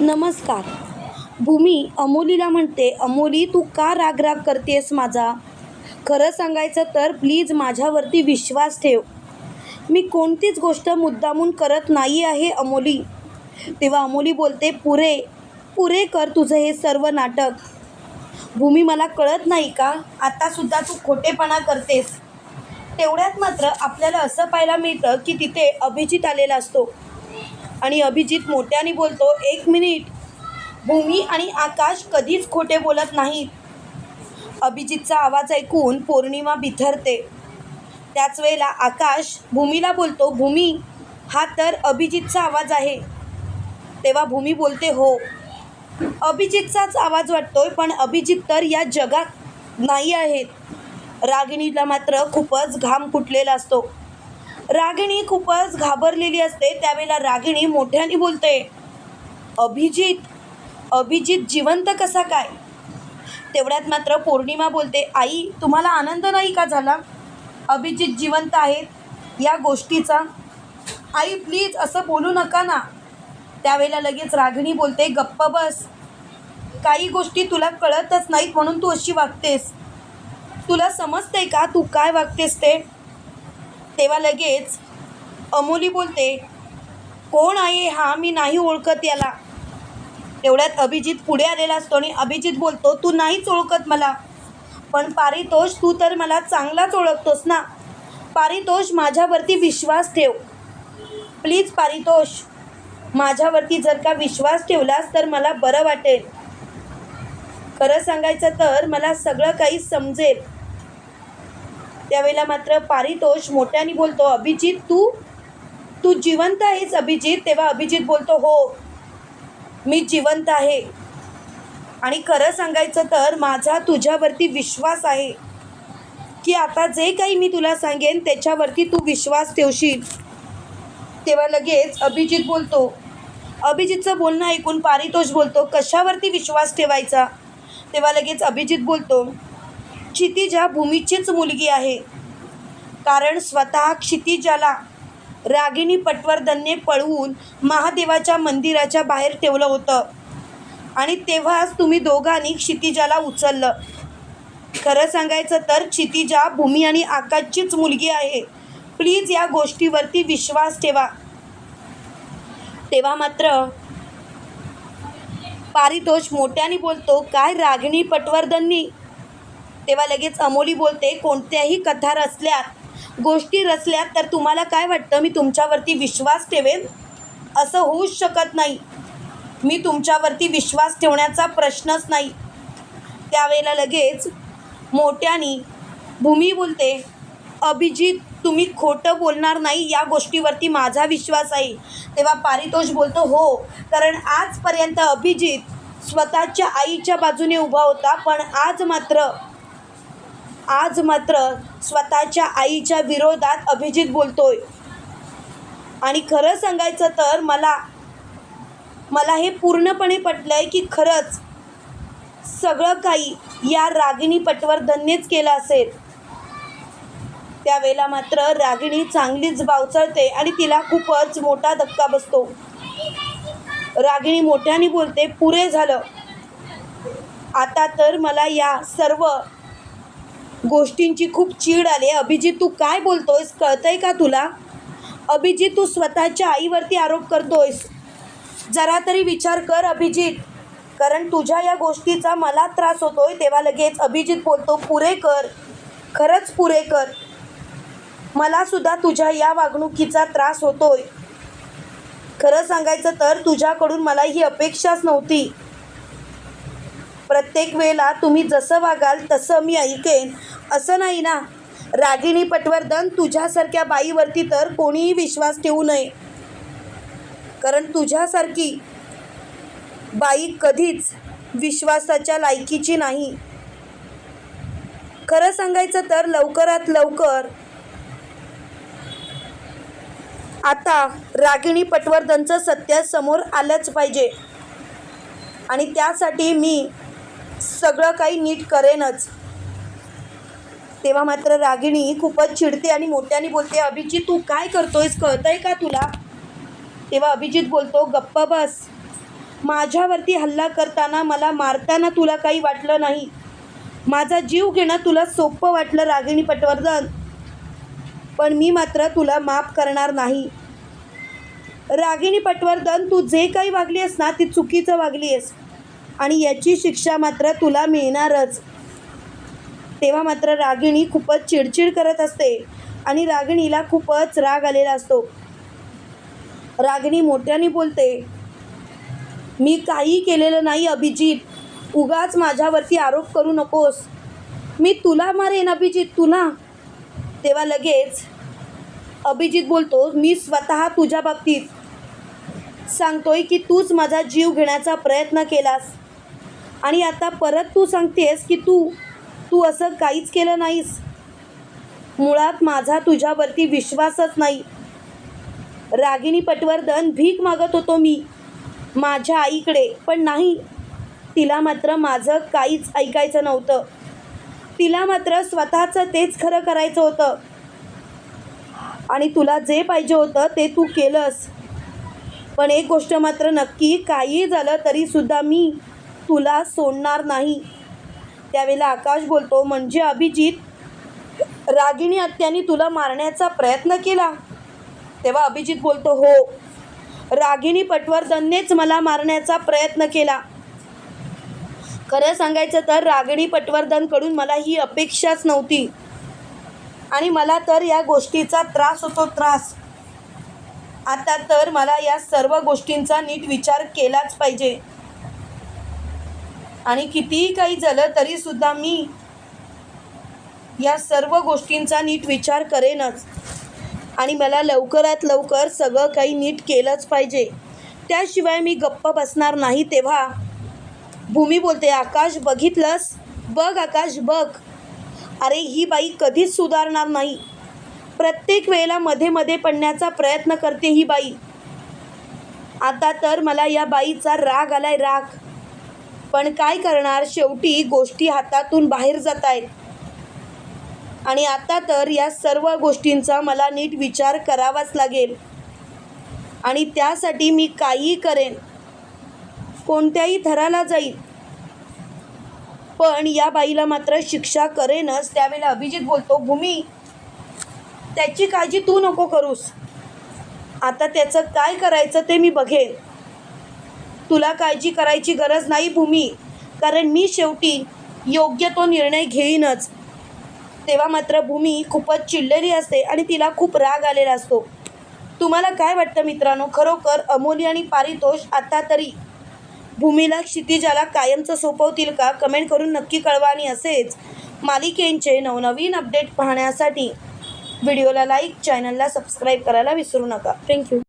नमस्कार. भूमी अमोलीला म्हणते अमोली तू का रागराग करतेस माझा? खरं सांगायचं तर प्लीज माझ्यावरती विश्वास ठेव. मी कोणतीच गोष्ट मुद्दामून करत नाही आहे अमोली. तेव्हा अमोली बोलते पुरे पुरे कर तुझं हे सर्व नाटक. भूमी मला कळत नाही का? आतासुद्धा तू खोटेपणा करतेस. तेवढ्यात मात्र आपल्याला असं पाहायला मिळतं की तिथे अभिजित आलेला असतो. आणि अभिजित मोठ्याने बोलतो एक मिनिट. भूमी आणि आकाश कधीच खोटे बोलत नाहीत. अभिजितचा आवाज ऐकून पौर्णिमा बिथरते. त्याच वेळेला आकाश भूमीला बोलतो भूमी हा तर अभिजितचा आवाज आहे. तेव्हा भूमी बोलते हो. अभिजितचाच आवाज वाटतोय पण अभिजित तर या जगात नाही आहेत. रागिणीला मात्र खूपच घाम फुटलेला असतो. रागिणी खूपच घाबरलेली असते त्यावेळेला रागिणी मोठ्याने बोलते अभिजित अभिजित जिवंत कसा काय? तेवढ्यात मात्र पौर्णिमा बोलते आई तुम्हाला आनंद नाही का झाला? अभिजित जिवंत आहेत या गोष्टीचा. आई प्लीज असं बोलू नका ना. त्यावेळेला लगेच रागिणी बोलते गप्प बस. काही गोष्टी तुला कळतच नाहीत म्हणून तू अशी वागतेस. तुला समजते का? तू काय वागतेस ते? तेव्हा लगेच अमोली बोलते कोण आहे हा? मी नाही ओळखत याला. तेवढ्यात अभिजित पुढे आलेला असतो आणि अभिजित बोलतो तू नाहीच ओळखत मला. पण पारितोष तू तर मला चांगलाच ओळखतोस ना. पारितोष माझ्यावरती विश्वास ठेव. प्लीज पारितोष माझ्यावरती जर का विश्वास ठेवलास तर मला बरं वाटेल. खरं सांगायचं तर मला सगळं काही समजेल. त्यावेळेला मात्र पारितोष मोठ्याने बोलतो अभिजित तू तू जिवंत आहेस अभिजित. तेव्हा अभिजित बोलतो हो मी जिवंत आहे. आणि खरं सांगायचं तर माझा तुझ्यावरती विश्वास आहे की आता जे काही मी तुला सांगेन त्याच्यावरती तू विश्वास ठेवशील. तेव्हा लगेच अभिजित बोलतो अभिजितचं बोलणं ऐकून पारितोष बोलतो कशावरती विश्वास ठेवायचा? तेव्हा लगेच अभिजित बोलतो क्षितिजा भूमीचीच मुलगी आहे. कारण स्वतः क्षितिजाला रागिणी पटवर्धनने पळवून महादेवाच्या मंदिराच्या बाहेर ठेवलं होतं. आणि तेव्हाच तुम्ही दोघांनी क्षितिजाला उचललं. खरं सांगायचं तर क्षितिजा भूमी आणि आकाशचीच मुलगी आहे. प्लीज या गोष्टीवरती विश्वास ठेवा. तेव्हा मात्र पारितोष मोठ्याने बोलतो काय रागिणी पटवर्धननी तेव्हा लगेच अमोली बोलते कोणत्याही कथा रचल्यात गोष्टी रचल्यात तर तुम्हाला काय वाटतं? मी तुमच्यावरती विश्वास ठेवेन? असं होऊच शकत नाही. मी तुमच्यावरती विश्वास ठेवण्याचा प्रश्नच नाही. त्यावेळेला लगेच मोठ्यानी भूमी बोलते अभिजित तुम्ही खोटं बोलणार नाही या गोष्टीवरती माझा विश्वास आहे. तेव्हा पारितोष बोलतो हो कारण आजपर्यंत अभिजित स्वतःच्या आईच्या बाजूने उभा होता पण आज मात्र आज मात्र स्वतःच्या आईच्या विरोधात अभिजित बोलतोय. आणि खरं सांगायचं तर मला मला हे पूर्णपणे पटलं आहे की खरंच सगळं काही या रागिणी पटवर्धननेच केलं असेल. त्यावेळेला मात्र रागिणी चांगलीच बावचळते आणि तिला खूपच मोठा धक्का बसतो. रागिणी मोठ्याने बोलते पुरे झालं. आता तर मला या सर्व गोष्टींची खूप चीड आली आहे. अभिजित तू काय बोलतोयस? कळतंय का तुला? अभिजित तू स्वतःच्या आईवरती आरोप करतोयस. जरा तरी विचार कर अभिजित. कारण तुझ्या या गोष्टीचा मला त्रास होतोय तेव्हा लगेच अभिजित बोलतो पुरे कर. खरंच पुरे कर. मला सुद्धा तुझ्या या वागणुकीचा त्रास होतोय. खरं सांगायचं तर तुझ्याकडून मला ही अपेक्षाच नव्हती. प्रत्येक वेळेला तुम्ही जसं वागाल तसं मी ऐकेन. असं नाही ना? रागिणी पटवर्धन तुझ्यासारख्या बाईवरती तर कोणीही विश्वास ठेवू नये. कारण तुझ्यासारखी बाई कधीच विश्वासाच्या लायकीची नाही. खरं सांगायचं तर लवकरात लवकर आता रागिणी पटवर्धनचं सत्य समोर आलंच पाहिजे. आणि त्यासाठी मी सगळं काही नीट करेनच. तेव्हा मात्र रागिणी खूपच चिडते आणि मोठ्याने बोलते अभिजित तू काय करतोयस? कळतंय का तुला? तेव्हा अभिजित बोलतो गप्प बस. माझ्यावरती हल्ला करताना मला मारताना तुला काही वाटलं नाही. माझा जीव घेणं तुला सोपं वाटलं रागिणी पटवर्धन. पण मी मात्र तुला माफ करणार नाही. रागिणी पटवर्धन तू जे काही वागली आहेस ना ती चुकीचं वागली आहेस आणि याची शिक्षा मात्र तुला मिळणारच. तेव्हा मात्र रागिणी खूपच चिडचिड करत असते आणि रागिणीला खूपच राग आलेला असतो. रागिणी मोठ्याने बोलते मी काही केलेलं नाही अभिजित. उगाच माझ्यावरती आरोप करू नकोस. मी तुला मारेन अभिजित तुला तेव्हा लगेच अभिजित बोलतो मी स्वतः तुझ्या बाबतीत सांगतोय की तूच माझा जीव घेण्याचा प्रयत्न केलास. आणि आता परत तू सांगतेस की तू तू असं काहीच केलं नाहीस. मुळात माझा तुझ्यावरती विश्वासच नाही. रागिणी पटवर्धन भीक मागत होतो मी माझ्या आईकडे पण नाही. तिला मात्र माझं काहीच ऐकायचं नव्हतं. तिला मात्र स्वतःचं तेच खरं करायचं होतं. आणि तुला जे पाहिजे होतं ते तू केलंस. पण एक गोष्ट मात्र नक्की काही झालं तरीसुद्धा मी तुला सोडणार नाही. त्यावेळेला आकाश बोलतो म्हणजे अभिजित रागिणी आत्यानी तुला मारण्याचा प्रयत्न केला? तेव्हा अभिजित बोलतो हो. रागिणी पटवर्धननेच मला मारण्याचा प्रयत्न केला. खरं सांगायचं तर रागिणी पटवर्धनकडून मला ही अपेक्षाच नव्हती. आणि मला तर या गोष्टीचा त्रास होतो त्रास. आता तर मला या सर्व गोष्टींचा नीट विचार केलाच पाहिजे. आणि कितीही काही झालं तरीसुद्धा मी या सर्व गोष्टींचा नीट विचार करेनच. आणि मला लवकरात लवकर सगळं काही नीट केलंच पाहिजे. त्याशिवाय मी गप्प बसणार नाही तेव्हा. भूमी बोलते आकाश बघितलंस? बघ आकाश बघ. अरे ही बाई कधीच सुधारणार नाही. प्रत्येक वेळेला मध्ये मध्ये पडण्याचा प्रयत्न करते ही बाई. आता तर मला या बाईचा राग आलाय राग. पण काय करणार? शेवटी गोष्टी हातातून बाहेर जात आहेत. आणि आता तर या सर्व गोष्टींचा मला नीट विचार करावाच लागेल. आणि त्यासाठी मी काहीही करेन. कोणत्याही थराला जाईल. पण या बाईला मात्र शिक्षा करेनच त्यावेळेला अभिजित बोलतो भूमी त्याची काळजी तू नको करूस. आता त्याचं काय करायचं ते मी बघेन. तुला काळजी करायची गरज नाही भूमी. कारण मी शेवटी योग्य तो निर्णय घेईनच. तेव्हा मात्र भूमी खूपच चिडलेली असते आणि तिला खूप राग आलेला असतो. तुम्हाला काय वाटतं मित्रांनो? खरोखर अमोली आणि पारितोष आता तरी भूमीला क्षितिजाला कायमचं सोपवतील का? कमेंट करून नक्की कळवा आणि असेच मालिकेंचे नवनवीन अपडेट पाहण्यासाठी व्हिडिओला लाईक चॅनलला सबस्क्राईब करायला विसरू नका. थँक्यू